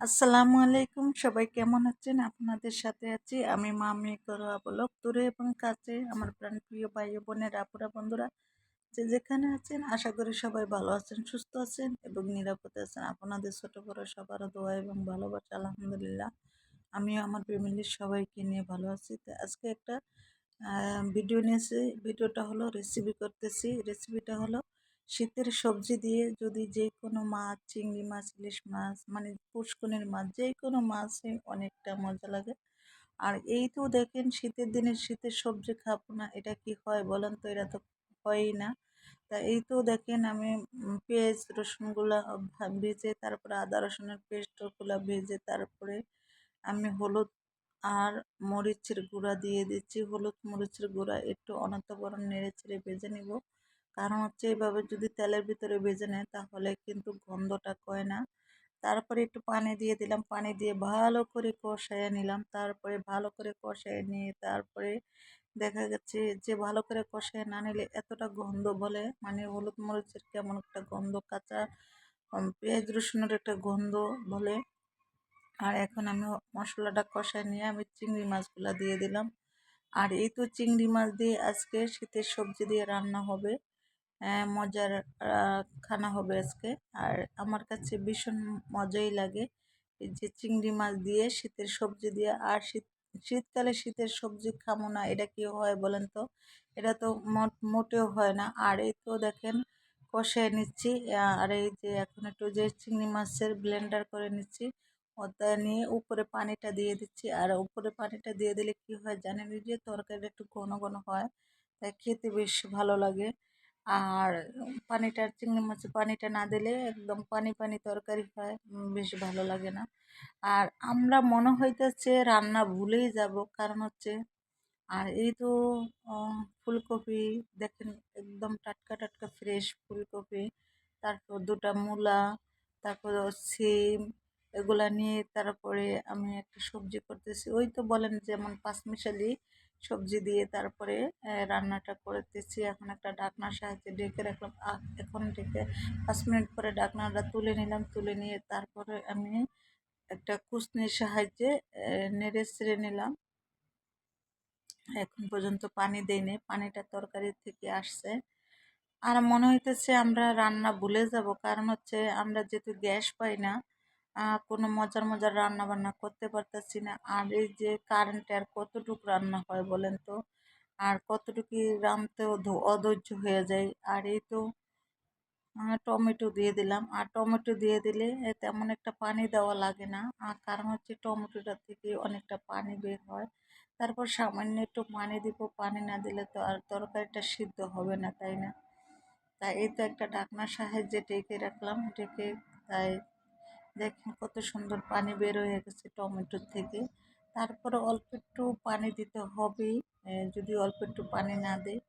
আসসালামু আলাইকুম। সবাই কেমন আছেন? আপনাদের সাথে আছি আমি মামি করো বলক দূরে এবং কাছে আমার প্রাণ প্রিয় ভাই বোনের আপুরা বন্ধুরা। যে যেখানে আছেন, আশা করি সবাই ভালো আছেন, সুস্থ আছেন এবং নিরাপদে আছেন। আপনাদের ছোট বড় সবারও দোয়া এবং ভালোবাসা, আলহামদুলিল্লাহ। আমিও আমার ফ্যামিলির সবাইকে নিয়ে ভালো আছি। তো আজকে একটা ভিডিও নিয়েছি ভিডিওটা হলো রেসিপি করতেছি। রেসিপিটা হলো শীতের সবজি দিয়ে যদি যে কোনো মাছ, চিংড়ি মাছ, ইলিশ মাছ মানে পুষ্কনের মাছ যে কোনো মাছই অনেকটা মজা লাগে। আর এই তো দেখেন শীতের দিনে শীতের সবজি খাব না, এটা কি হয় বলেন তো? এটা তো হয়ই না। তা এই তো দেখেন আমি পেঁয়াজ, রসুনগুলো ভেজে, তারপরে আদা, রসুনের পেস্টগুলো ভেজে, তারপরে আমি হলুদ আর মরিচের গুঁড়া দিয়ে দিচ্ছি। হলুদ, মরিচের গুঁড়া একটু অনন্তবরণ নেড়ে ছেড়ে ভেজে নিব। কারণ হচ্ছে এইভাবে যদি তেলের ভিতরে ভেজে নেয় তাহলে কিন্তু গন্ধটা কয় না। তারপরে একটু পানি দিয়ে দিলাম, পানি দিয়ে ভালো করে কষাইয়ে নিলাম। তারপরে ভালো করে কষাইয়ে নিয়ে তারপরে দেখা গেছে যে ভালো করে কষায় না নিলে এতটা গন্ধ বলে মানে হলুদ মরিচের কেমন একটা গন্ধ, কাঁচা পেঁয়াজ রসুনের একটা গন্ধ বলে। আর এখন আমি মশলাটা কষায় নিয়ে আমি চিংড়ি মাছগুলো দিয়ে দিলাম। আর এই তো চিংড়ি মাছ দিয়ে আজকে শীতের সবজি দিয়ে রান্না হবে। মজার খানা হবে আজকে। আর আমার কাছে ভীষণ মজাই লাগে এই যে চিংড়ি মাছ দিয়ে শীতের সবজি দিয়ে। আর শীত, শীতকালে শীতের সবজি খামো না, এটা কি হয় বলেন তো? এটা তো মোটেও হয় না। আর এই তো দেখেন কষায় নিচ্ছি আর এই যে এখন একটু যে চিংড়ি মাছের ব্লেন্ডার করে নিচ্ছি, ওটা নিয়ে উপরে পানিটা দিয়ে দিচ্ছি। আর উপরে পানিটা দিয়ে দিলে কি হয় জানেন যে তরকারিটা একটু ঘন ঘন হয়, তাই খেতে বেশ ভালো লাগে। আর পানিটা চিংড়ি মাছের পানিটা না দিলে একদম পানি পানি তরকারি হয় বেশ ভালো লাগে না। আর আমরা মনে হইতেছে রান্না ভুলেই যাব, কারণ হচ্ছে, আর এই তো ফুলকপি দেখেন একদম টাটকা টাটকা ফ্রেশ ফুলকপি, তারপর দুটা মূলা, তারপর সিম, এগুলা নিয়ে তারপরে আমি একটা সবজি করতেছি। ওই তো বলেন যেমন পাঁচমিশালি সবজি দিয়ে তারপরে রান্নাটা করতেছি। এখন একটা ডাকনার সাহায্যে ডেকে রাখলাম। এখন ডেকে পাঁচ মিনিট পরে ডাকনাটা তুলে নিলাম। তুলে নিয়ে তারপরে আমি একটা কুসনির সাহায্যে নেড়ে ছেড়ে নিলাম। এখন পর্যন্ত পানি দেয়নি পানিটা তরকারি থেকে আসছে। আর মনে হইতেছে আমরা রান্না ভুলে যাব। কারণ হচ্ছে আমরা যেহেতু গ্যাস পাই না কোনো মজার মজার রান্না বান্না করতে পারতেছি না। আর এই যে কারেন্টে আর কতটুকু রান্না হয় বলেন তো? আর কতটুকু রাঁধতেও অধৈর্য হয়ে যায়? আর এই তো টমেটো দিয়ে দিলাম। আর টমেটো দিয়ে দিলে তেমন একটা পানি দেওয়া লাগে না। আর কারণ হচ্ছে টমেটোটা থেকে অনেকটা পানি বের হয়। তারপর সামান্য একটু পানি দিব। পানি না দিলে তো আর তরকারিটা সিদ্ধ হবে না, তাই না? তাই এই তো একটা ডাকনার সাহায্যে ডেকে রাখলাম। ডেকে তাই দেখেন কত সুন্দর পানি বের হয়ে গেছে টমেটোর থেকে। তারপরে অল্প একটু পানি দিতে হবেই যদি অল্প একটু পানি না দেয়,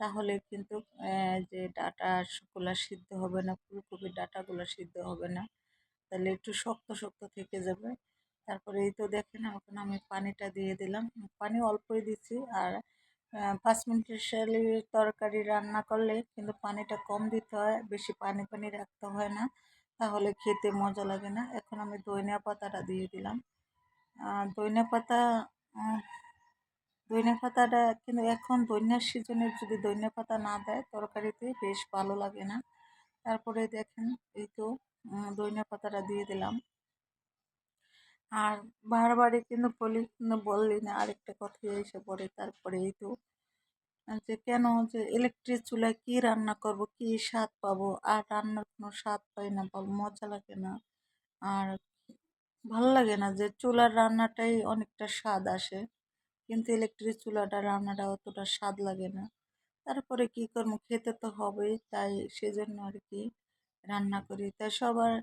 তাহলে কিন্তু যে ডাটাগুলো সিদ্ধ হবে না, ফুলকপির ডাটাগুলো সিদ্ধ হবে না। তাহলে একটু শক্ত শক্ত থেকে যাবে। তারপরে এই তো দেখেন, এখন আমি পানিটা দিয়ে দিলাম। পানি অল্পই দিচ্ছি আর পাঁচ মিনিটের সালি তরকারি রান্না করলে কিন্তু পানিটা কম দিতে হয়, বেশি পানি পানি রাখতে হয় না। তাহলে খেতে মজা লাগে না। এখন আমি ধনিয়া পাতাটা দিয়ে দিলাম। ধনিয়া পাতা ধনিয়া পাতাটা কিন্তু এখন ধনিয়ার সিজনে যদি ধনিয়া পাতা না দেয়, তরকারিতে বেশ ভালো লাগে না। তারপরে দেখেন, এই তো ধনিয়া পাতাটা দিয়ে দিলাম। আর বারবারই কিন্তু বলি, বললি না, আরেকটা কথা এসে পড়ে, তারপরে এই তো যে কেন যে ইলেকট্রিক চুলায় কী রান্না করব, কী স্বাদ পাবো? আর রান্নার কোনো স্বাদ পাই না, বল মজা লাগে না। আর ভালো লাগে না যে চুলার রান্নাটাই অনেকটা স্বাদ আসে। কিন্তু ইলেকট্রিক চুলাটা রান্নাটা অতটা স্বাদ লাগে না। তারপরে কি করব? খেতে তো হবেই, তাই সেজন্য আর কি রান্না করি। তাই সবার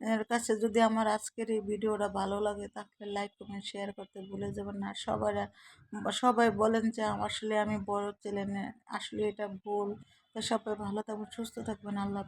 এর কাছে যদি আমার আজকের এই ভিডিওটা ভালো লাগে, তাহলে লাইক কমেন্ট শেয়ার করতে ভুলে যাবেন না। সবার সবাই বলেন যে আসলে আমি বড় চ্যানেলে আসলে এটা ভুল। তো সবাই ভালো থাকবেন, সুস্থ থাকবেন। আল্লাহ